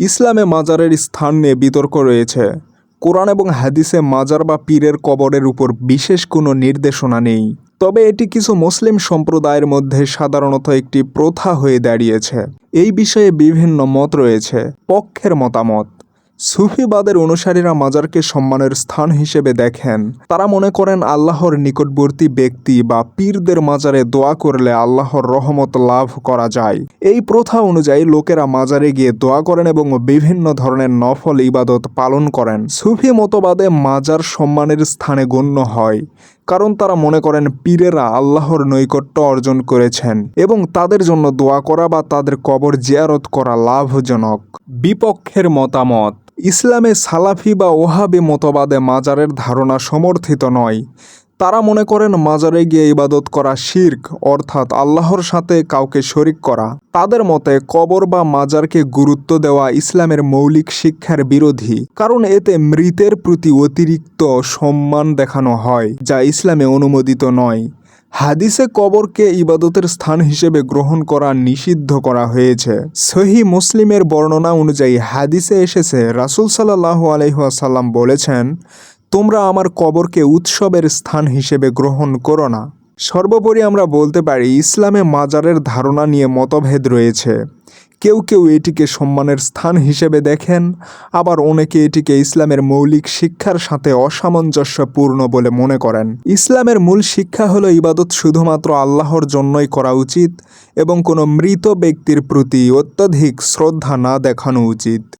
ইসলামে মাজারের স্থান নিয়ে বিতর্ক রয়েছে। কোরআন এবং হাদিসে মাজার বা পীরের কবরের উপর বিশেষ কোনো নির্দেশনা নেই। তবে এটি কিছু মুসলিম সম্প্রদায়ের মধ্যে সাধারণত একটি প্রথা হয়ে দাঁড়িয়েছে। এই বিষয়ে বিভিন্ন মত রয়েছে। পক্ষের মতামত। সুফিবাদের অনুসারীরা মাজারকে সম্মানের স্থান হিসেবে দেখেন। তারা মনে করেন আল্লাহর নিকটবর্তী ব্যক্তি বা পীরদের মাজারে দোয়া করলে আল্লাহর রহমত লাভ করা যায়। এই প্রথা অনুযায়ী লোকেরা মাজারে গিয়ে দোয়া করেন এবং বিভিন্ন ধরনের নফল ইবাদত পালন করেন। সুফি মতবাদে মাজার সম্মানের স্থানে গণ্য হয়। কারণ তারা মনে করেন পীরেরা আল্লাহর নৈকট্য অর্জন করেছেন এবং তাদের জন্য দোয়া করা বা তাদের কবর জিয়ারত করা লাভজনক। বিপক্ষের মতামত, ইসলামে সালাফি বা ওহাবি মতবাদে মাজারের ধারণা সমর্থিত নয়। তারা মনে করেন মাজারে গিয়ে ইবাদত করা শির্ক, অর্থাৎ আল্লাহর সাথে কাউকে শরিক করা। তাদের মতে কবর বা মাজারকে গুরুত্ব দেওয়া ইসলামের মৌলিক শিক্ষার বিরোধী, কারণ এতে মৃতের প্রতি অতিরিক্ত সম্মান দেখানো হয়, যা ইসলামে অনুমোদিত নয়। হাদিসে কবরকে ইবাদতের স্থান হিসেবে গ্রহণ করা নিষিদ্ধ করা হয়েছে। সহি মুসলিমের বর্ণনা অনুযায়ী হাদিসে এসেছে, রাসুল সাল্লাহ আলহাসাল্লাম বলেছেন তোমরা আমার কবরকে উৎসবের স্থান হিসেবে গ্রহণ করো না। সর্বোপরি আমরা বলতে পারি, ইসলামে মাজারের ধারণা নিয়ে মতভেদ রয়েছে। কেউ কেউ এটিকে সম্মানের স্থান হিসেবে দেখেন, আবার অনেকে এটিকে ইসলামের মৌলিক শিক্ষার সাথে অসামঞ্জস্যপূর্ণ বলে মনে করেন। ইসলামের মূল শিক্ষা হলো ইবাদত শুধুমাত্র আল্লাহর জন্যই করা উচিত এবং কোনো মৃত ব্যক্তির প্রতি অত্যধিক শ্রদ্ধা না দেখানো উচিত।